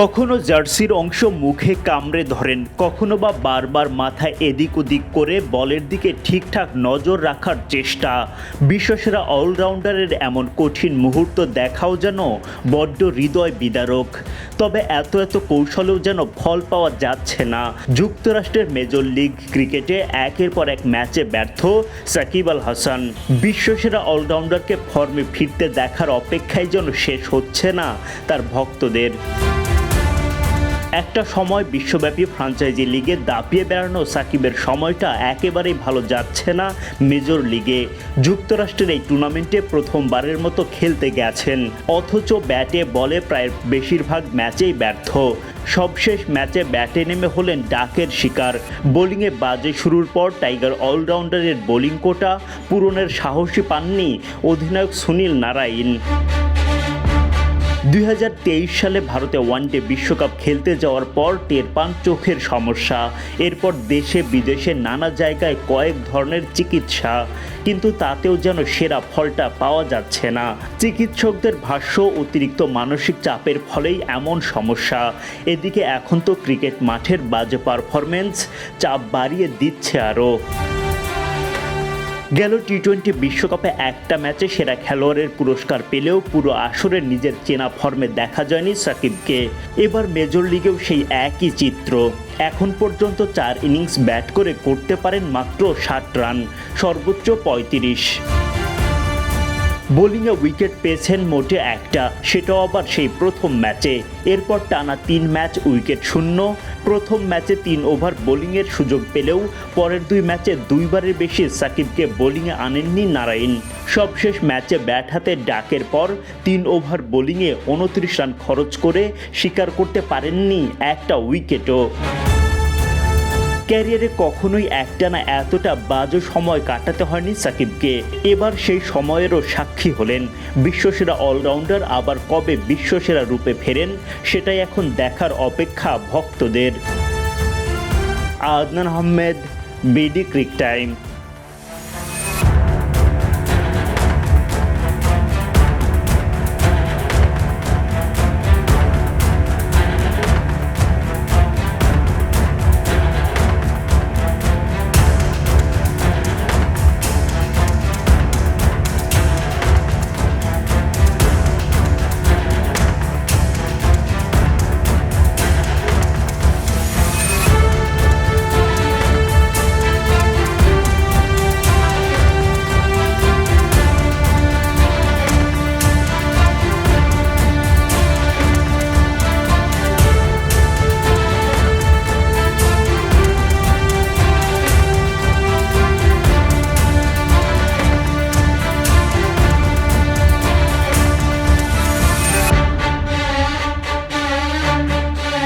কখনো জার্সির অংশ মুখে কামড়ে ধরেন, কখনো বা বারবার মাথায় এদিক ওদিক করে বলের দিকে ঠিকঠাক নজর রাখার চেষ্টা। বিশ্বসেরা অলরাউন্ডারের এমন কঠিন মুহূর্ত দেখাও যেন বড্ড হৃদয় বিদারক। তবে এত এত কৌশলেও যেন ফল পাওয়া যাচ্ছে না। যুক্তরাষ্ট্রের মেজর লিগ ক্রিকেটে একের পর এক ম্যাচে ব্যর্থ সাকিব আল হাসান। বিশ্বসেরা অলরাউন্ডারকে ফর্মে ফিরতে দেখার অপেক্ষায় যেন শেষ হচ্ছে না তার ভক্তদের। একটা সময় বিশ্বব্যাপী ফ্রাঞ্চাইজি লিগে দাপিয়ে বেড়ানো সাকিবের সময়টা একেবারেই ভালো যাচ্ছে না মেজর লিগে। যুক্তরাষ্ট্রের এই টুর্নামেন্টে প্রথমবারের মতো খেলতে গেছেন, অথচ ব্যাটে বলে প্রায় বেশিরভাগ ম্যাচেই ব্যর্থ। সবশেষ ম্যাচে ব্যাটে নেমে হলেন ডাকের শিকার। বোলিংয়ে বাজে শুরুর পর টাইগার অলরাউন্ডারের বোলিং কোটা পূরণের সাহসী পাননি অধিনায়ক সুনীল নারায়ণ। দুই হাজার তেইশ সালে ভারতে ওয়ানডে বিশ্বকাপ খেলতে যাওয়ার পর টের পান চোখের সমস্যা। এরপর দেশে বিদেশে নানা জায়গায় কয়েক ধরনের চিকিৎসা। কিন্তু তাতেও যেন সেরা ফলটা পাওয়া যাচ্ছে না। চিকিৎসকদের ভাষ্য, অতিরিক্ত মানসিক চাপের ফলেই এমন সমস্যা। এদিকে এখন তো ক্রিকেট মাঠের বাজে পারফরমেন্স চাপ বাড়িয়ে দিচ্ছে আরও। গেল টি টোয়েন্টি বিশ্বকাপে একটা ম্যাচে সেরা খেলোয়াড়ের পুরস্কার পেলেও পুরো আসরে নিজের চেনা ফর্মে দেখা যায়নি সাকিবকে। এবার মেজর লিগেও সেই একই চিত্র। এখন পর্যন্ত চার ইনিংস ব্যাট করে করতে পারেন মাত্র ষাট রান সর্বোচ্চ পঁয়ত্রিশ। বোলিংয়ে উইকেট পেয়েছেন মোটে একটা, সেটাও আবার সেই প্রথম ম্যাচে। এরপর টানা তিন ম্যাচ উইকেট শূন্য, প্রথম ম্যাচে তিন ওভার বোলিংয়ের সুযোগ পেলেও পরের দুই ম্যাচে দুইবারের বেশি সাকিবকে বোলিংয়ে আনেননি নারায়ণ। সবশেষ ম্যাচে ব্যাট হাতে ডাকের পর তিন ওভার বোলিংয়ে উনত্রিশ রান খরচ করে স্বীকার করতে পারেননি একটা উইকেটও। ক্যারিয়ারে কখনোই একটানা এতটা বাজে সময় কাটাতে হয়নি সাকিবকে। এবার সেই সময়েরও সাক্ষী হলেন। বিশ্বসেরা অলরাউন্ডার আবার কবে বিশ্বসেরা রূপে ফেরেন, সেটাই এখন দেখার অপেক্ষা ভক্তদের। Adnan Ahmed, BD cric time.